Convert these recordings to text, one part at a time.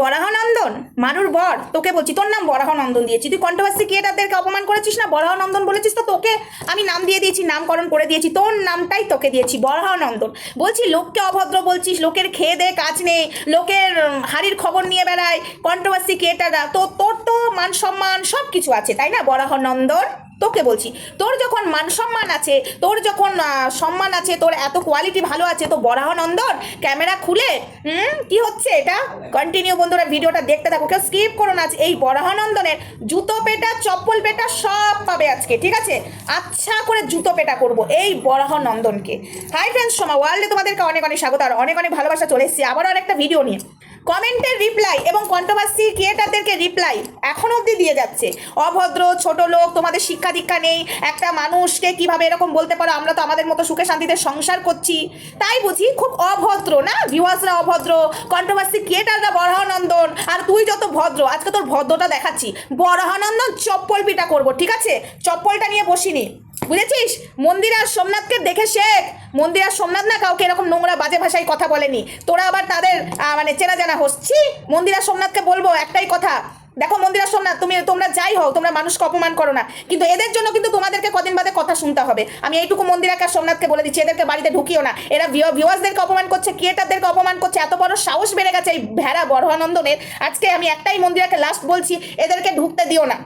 বরাহনন্দন? মানুর বর, তোকে বলছি, তোর নাম বরাহনন্দন দিয়েছি। তুই কন্ট্রোভার্সি ক্রিয়েটারদেরকে অপমান করেছিস না? বরাহনন্দন বলেছিস তো তোকে আমি নাম দিয়ে দিয়েছি, নামকরণ করে দিয়েছি, তোর নামটাই তোকে দিয়েছি, বরাহনন্দন। বলছি, লোককে অভদ্র বলছিস, লোকের খেয়ে দে, কাজ নেই, লোকের হাড়ির খবর নিয়ে বেড়ায় কন্ট্রোভার্সি ক্রিয়েটাররা তো তোর তো মান সম্মান সব কিছু আছে, তাই না, বরাহনন্দন? তোকে বলছি, তোর যখন মান সম্মান আছে, তোর যখন সম্মান আছে, তোর এত কোয়ালিটি ভালো আছে, তো বরাহনন্দন ক্যামেরা খুলে, হুম, কি হচ্ছে এটা? কন্টিনিউ বন্ধুরা ভিডিওটা দেখতে থাকো, কেউ স্কিপ করো না এই বরাহনন্দনের জুতো পেটা, চপ্পল পেটা সব পাবে আজকে, ঠিক আছে? আচ্ছা করে জুতো পেটা করব এই বরাহনন্দনকে। হাই ফ্রেন্ডস সোমা ওয়ার্ল্ডে তোমাদেরকে অনেক অনেক স্বাগত, আর অনেক অনেক ভালোবাসা চলে এসেছি, আবারও আরেকটা ভিডিও নিয়ে। কমেন্টের রিপ্লাই এবং কন্ট্রোভার্সি ক্রিয়েটারদেরকে রিপ্লাই এখন অবধি দিয়ে যাচ্ছে। অভদ্র, ছোট লোক, তোমাদের শিক্ষা দীক্ষা নেই, একটা মানুষকে কীভাবে এরকম বলতে পারো? আমরা তো আমাদের মতো সুখে শান্তিতে সংসার করছি। তাই বুঝি খুব অভদ্র না? ভিউয়ার্সরা অভদ্র কন্ট্রোভার্সি ক্রিয়েটাররা বরাহানন্দন। আর তুই যত ভদ্র, আজকে তোর ভদ্রটা দেখাচ্ছি। বরাহানন্দন চপ্পল পিটা করব, ঠিক আছে? চপ্পলটা নিয়ে বসিনি। বুঝেছিস? মন্দির আর সোমনাথকে দেখে শেখ। মন্দির আর সোমনাথ না কাউকে এরকম নোংরা বাজে ভাষায় কথা বলেনি। তোরা আবার তাদের মানে চেনা জানা হচ্ছি মন্দির সোমনাথকে বলব একটাই কথা। দেখো মন্দির সোমনাথ, তুমি, তোমরা যাই হও, তোমরা মানুষকে অপমান করো না। কিন্তু এদের জন্য কিন্তু তোমাদেরকে কদিন বাদে কথা শুনতে হবে। আমি এইটুকু মন্দিরাকে সোমনাথকে বলে দিচ্ছি, এদেরকে বাড়িতে ঢুকিও না। এরা ভিউয়ার্সদেরকে অপমান করছে ক্রিয়েটারদেরকে অপমান করছে, এত বড় সাহস বেড়ে গেছে এই ভেড়া বড়ানন্দনের আজকে আমি একটাই মন্দিরাকে লাস্ট বলছি, এদেরকে ঢুকতে দিও না।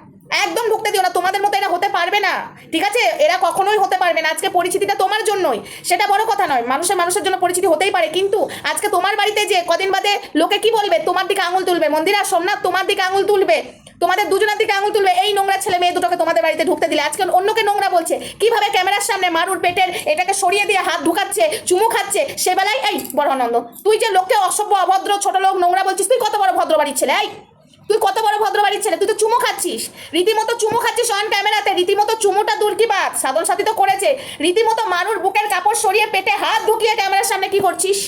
একদম ঢুকতে দিও না, তোমাদের মতো এরা হতে পারবে না। ঠিক আছে? এরা কখনোই হতে পারবে না। আজকে পরিচিতিটা তোমার জন্যই। সেটা বড় কথা নয়, মানুষের মানুষের জন্য পরিচিতি হতেই পারে। কিন্তু আজকে তোমার বাড়িতে যে কদিন বাদে লোকে কি বলবে? তোমার দিকে আঙুল তুলবে। মন্দিরা সোমনাথ তোমার দিকে আঙুল তুলবে। তোমাদের দুজনের দিকে আঙুল তুলবে। এই নোংরা ছেলে মেয়ে দুটোকে তোমাদের বাড়িতে ঢুকতে দিলে। আজকে অন্যকে নোংরা বলছে। কীভাবে ক্যামেরার সামনে মারুর পেটের এটাকে সরিয়ে দিয়ে হাত ঢুকাচ্ছে, চুমু খাচ্ছে সে বেলায় এই বড় আনন্দ। তুই যে লোককে অসভ্য, অভদ্র, ছোট লোক, নোংরা বলছিস, তুই কত বড় ভদ্র বাড়ির ছেলে? এই তুই কত বড় ভদ্র বাড়ির ছেলে? তুই তো চুমু খাচ্ছিস। রীতিমতো চুমু খাচ্ছিস অন ক্যামেরাতে রীতিমতো চুমুটা দূর কি বাদ সাধন সাথী তো করেছে। রীতিমতো মানুর বুকের কাপড় সরিয়ে পেটে হাত ঢুকিয়ে ক্যামেরার সামনে কি করছিস?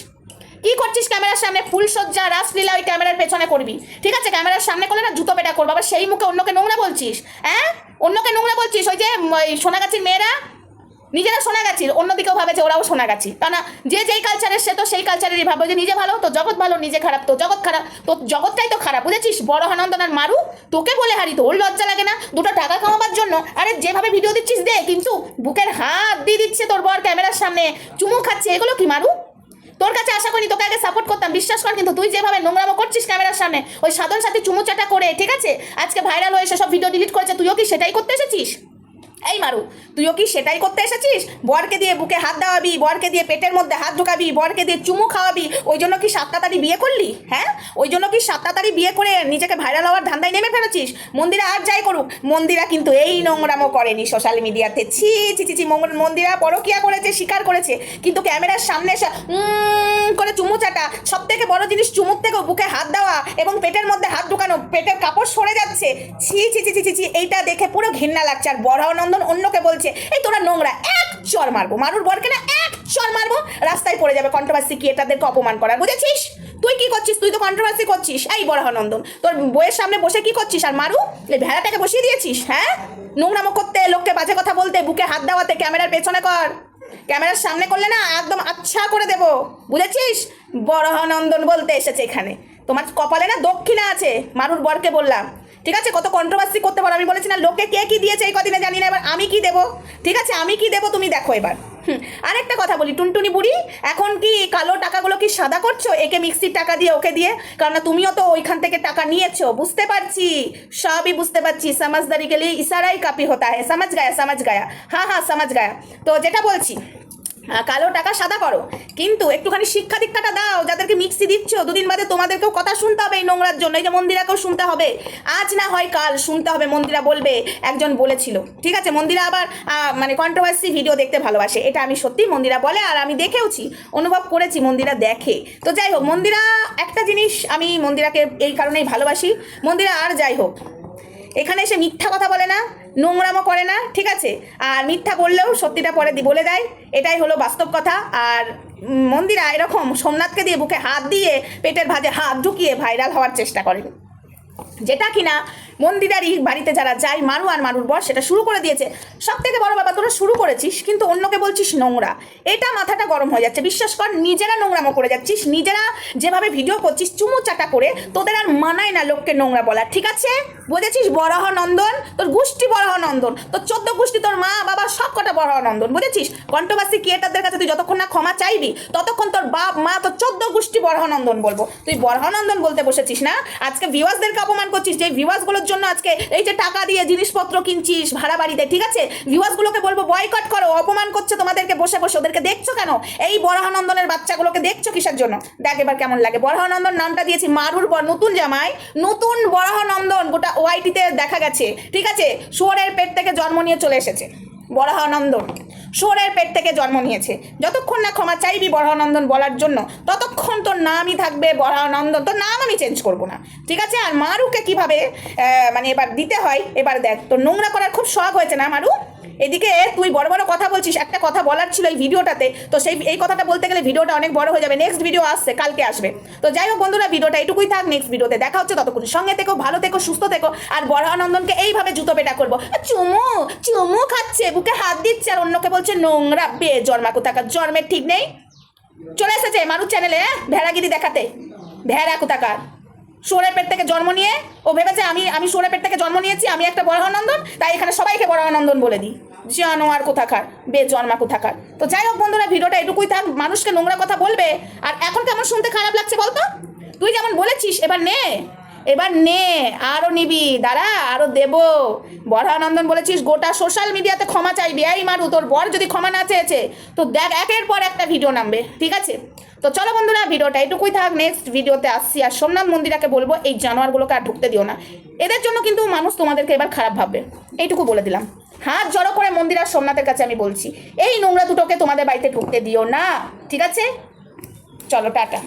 কি করছিস ক্যামেরার সামনে? ফুলসজ্জা রাসলীলা ওই ক্যামেরার পেছনে করবি। ঠিক আছে, ক্যামেরার সামনে করলে না জুতো পেটা করব। আবার সেই মুখে অন্যকে নোংরা বলছিস হ্যাঁ? অন্যকে নোংরা বলছিস, ওই যে সোনাগাছির মেয়েরা? নিজেরা সোনাগাছির অন্যদিকেও ভাবে যে ওরাও সোনাগাছি তা না যে যেই কালচারের সে তো সেই কালচারেরই ভাবে যে নিজে ভালো, তো জগৎ ভালো, নিজে খারাপ, তো জগৎ খারাপ, তো জগৎটাই তো খারাপ, বুঝেছিস? বড় আনন্দন আর মারু, তোকে বলে হারি, তোর লজ্জা লাগে না, দুটো টাকা কামাবার জন্য। আরে যেভাবে ভিডিও দিচ্ছিস দে, কিন্তু বুকের হাত দিয়ে দিচ্ছে তোর বর ক্যামেরার সামনে। চুমু খাচ্ছে, এগুলো কি মারু? তোর কাছে আশা করি তোকে আগে সাপোর্ট করতাম, বিশ্বাস কর কিন্তু তুই যেভাবে নোংরামো করছিস ক্যামেরার সামনে, ওই সাধন সাথে চুমুচাটা করে, ঠিক আছে? আজকে ভাইরাল হয়ে সেসব ভিডিও ডিলিট করেছে, তুইও কি সেটাই করতে এসেছিস? এই মারু, তুইও কি সেটাই করতে এসেছিস? বরকে দিয়ে বুকে হাত দেওয়াবি, বরকে দিয়ে পেটের মধ্যে হাত ঢোকাবি, বরকে দিয়ে চুমু খাওয়াবি, ওই জন্য কি সাতটা তারি বিয়ে করলি? হ্যাঁ? ওই জন্য কি সাতটা তারি বিয়ে করে নিজেকে ভাইরাল হওয়ার ধান্দায় নেমে ফেলেছিস? মন্দিরা আর যাই করুক, মন্দিরা কিন্তু এই নোংরামো করেনি সোশ্যাল মিডিয়াতে ছি ছি ছি ছি মন্দিরা পরকিয়া করেছে স্বীকার করেছে, কিন্তু ক্যামেরার সামনে এসে করে চুমু চাটা সব থেকে বড় জিনিস চুমুক থেকেও বুকে হাত দেওয়া এবং পেটের মধ্যে হাত ঢুকানো, পেটের কাপড় সরে যাচ্ছে। ছি ছি ছি ছি ছি এইটা দেখে পুরো ঘৃণা লাগছে, আর বড়ানন্দন অন্যকে বলছে, এই তোরা নোংরা, এক চর মারবো, মারুর বরকে না এক চর মারবো, রাস্তায় পড়ে যাবে কন্ট্রোভার্সি ক্রিয়েটারদেরকে অপমান করার, বুঝেছিস? তুই কি করছিস? তুই তো কন্ট্রোভার্সি করছিস, এই বড়ানন্দন তোর বইয়ের সামনে বসে কি করছিস? আর মারু ভেড়াটাকে বসিয়ে দিয়েছিস হ্যাঁ? নোংরামো করতে, লোককে বাজে কথা বলতে, বুকে হাত দেওয়াতে, ক্যামেরার পেছনে কর। ক্যামেরার সামনে করলে না একদম আচ্ছা করে দেবো, বুঝেছিস? বড়নন্দন বলতে এসেছে এখানে। তোমার কপালে না দক্ষিণা আছে, মারুর বরকে বললাম। ঠিক আছে কত কন্ট্রোভার্সি করতে পারো আমি বলেছি না লোকে কে কি দিয়েছে এই কদিনে জানি না এবার আমি কি দেবো? ঠিক আছে আমি কি দেবো তুমি দেখো এবার। হুম, আরেকটা কথা বলি টুনটুনি বুড়ি এখন কি কালো টাকাগুলো কি সাদা করছ? একে মিক্সির টাকা দিয়ে ওকে দিয়ে কারণ তুমিও তো ওইখান থেকে টাকা নিয়েছো বুঝতে পারছি সবই বুঝতে পারছি সমাজদারি গেলে ইশারাই কাপি হতা হ্যাঁ সমাজ গায়া সমাজ গায়া হ্যাঁ হ্যাঁ সমাজ গায়া। তো যেটা বলছি কালো টাকা সাদা করো। কিন্তু একটুখানি শিক্ষা দীক্ষাটা দাও, যাদেরকে মিক্সি দিচ্ছ, দুদিন বাদে তোমাদেরকেও কথা শুনতে হবে এই নোংরার জন্য। এই যে মন্দিরাকেও শুনতে হবে। আজ না হয় কাল শুনতে হবে, মন্দিরা বলবে, একজন বলেছিল। ঠিক আছে, মন্দিরা আবার মানে কন্ট্রোভার্সি ভিডিও দেখতে ভালোবাসে। এটা আমি সত্যি মন্দিরা বলে, আর আমি দেখেওছি, অনুভব করেছি, মন্দিরা দেখে। তো যাই হোক, মন্দিরা একটা জিনিস আমি মন্দিরাকে এই কারণেই ভালোবাসি। মন্দিরা আর যাই হোক এখানে এসে মিথ্যা কথা বলে না, নোংরামো করে না, ঠিক আছে? আর মিথ্যা বললেও সত্যিটা পরে বলে দেয়। এটাই হলো বাস্তব কথা। আর মন্দিরা এরকম সোমনাথকে দিয়ে বুকে হাত দিয়ে পেটের ভাজে হাত ঢুকিয়ে ভাইরাল হওয়ার চেষ্টা করেন। যেটা কিনা মন্দিরারই বাড়িতে যারা যায় মারু আর মারুর বর সেটা শুরু করে দিয়েছে। সব থেকে বড় ব্যাপার, তোরা শুরু করেছিস, কিন্তু অন্যকে বলছিস নোংরা। এটা মাথাটা গরম হয়ে যাচ্ছে। বিশ্বাস কর, নিজেরা নোংরামো করে যাচ্ছিস। নিজেরা যেভাবে ভিডিও করছিস চুমু চাটা করে তোদের আর মানায় না লোককে নোংরা বলার, ঠিক আছে? বুঝেছিস? বরাহ নন্দন, তোর গোষ্ঠী বরাহ নন্দন, তোর চোদ্দ গোষ্ঠী, তোর মা, বাবা, সব কটা বরাহ নন্দন, বুঝেছিস? কণ্ঠবাসী, ক্রিয়েটারদের কাছে তুই যতক্ষণ না ক্ষমা চাইবি, ততক্ষণ তোর বাপ, মা, তোর চোদ্দ গোষ্ঠী বরাহ নন্দন বলব। তুই বরাহ নন্দন বলতে বসেছিস না? আজকে ভিউয়ার্সদেরকে অপমান করছিস যে ভিউয়ার্সগুলোর জন্য আজকে এই যে টাকা দিয়ে জিনিসপত্র কিনছিস ভাড়া বাড়িতে, ঠিক আছে? ভিউয়ার্সগুলোকে বলব বয়কট করো, অপমান করছে তোমাদেরকে বসে বসে, ওদেরকে দেখছ কেন? এই বরাহানন্দনের বাচ্চাগুলোকে দেখছ কিসের জন্য? দেখ এবার কেমন লাগে। বরহানন্দন নামটা দিয়েছি, মারুর বর, নতুন জামাই, নতুন বরাহানন্দন গোটা ওয়াইটিতে দেখা গেছে, ঠিক আছে? শুয়োরের পেট থেকে জন্ম নিয়ে চলে এসেছে। বরাহানন্দন সোরের পেট থেকে জন্ম নিয়েছে। যতক্ষণ না ক্ষমা চাইবি বরাহানন্দন বলার জন্য, ততক্ষণ তোর নামই থাকবে বরাহানন্দন তোর নাম আমি চেঞ্জ করব না। ঠিক আছে? আর মারুকে কীভাবে মানে এবার দিতে হয়, এবার দেখ। তোর নোংরা করার খুব শখ হয়েছে না, মারু? এদিকে তুই বড় বড় কথা বলছিস, একটা কথা বলার ছিল এই ভিডিওটাতে। তো সেই এই কথাটা বলতে গেলে ভিডিওটা অনেক বড় হয়ে যাবে। নেক্সট ভিডিও আসছে, কালকে আসবে। তো যাই হোক বন্ধুরা, ভিডিওটা এটুকুই থাক নেক্সট ভিডিওতে দেখা হচ্ছে। ততক্ষণ সঙ্গে থেকো, ভালো থেকো, সুস্থ থেকো। আর বড়ানন্দনকে এইভাবে জুতো পেটা করব। চুমু চুমু খাচ্ছে, বুকে হাত দিচ্ছে, আর অন্যকে বলছে নোংরা বে জন্মা কোথাকার জন্মের ঠিক নেই। চলে এসেছে মানুষ চ্যানেলে ভেড়াগিরি দেখাতে। ভেড়া কোথাকার? সোরের পেট থেকে জন্ম নিয়ে, ও ভেবেছে আমি আমি সোরের পেট থেকে জন্ম নিয়েছি, আমি একটা বড় আনন্দন তাই এখানে সবাইকে বড় আনন্দন বলে দিই। জানোয়ার কোথাকার? বে জন্মা কোথাকার? তো যাই হোক বন্ধুরা, ভিডিওটা এটুকুই থাক। মানুষকে নোংরা কথা বলবে। আর এখন কেমন শুনতে খারাপ লাগছে বলতো? তুই যেমন বলেছিস, এবার নে। এবার নে। আরও নিবি। দাঁড়া আরও দেব। বড়ানন্দন বলেছিস, গোটা সোশ্যাল মিডিয়াতে ক্ষমা চাইবি। এই মারু, তোর বর যদি ক্ষমা না চেয়েছে, তো দেখ, একের পর একটা ভিডিও নামবে। ঠিক আছে? তো চলো বন্ধুরা, ভিডিওটা এটুকুই থাক। নেক্সট ভিডিওতে আসছি। আর সোমনাথ মন্দিরাকে বলব, এই জানোয়ারগুলোকে আর ঢুকতে দিও না। এদের জন্য কিন্তু মানুষ তোমাদেরকে এবার খারাপ ভাববে। এইটুকু বলে দিলাম। হাত জড়ো করে মন্দির আর সোমনাথের কাছে আমি বলছি, এই নোংরা দুটোকে তোমাদের বাড়িতে ঢুকতে দিও না, ঠিক আছে? চলো, টাটা।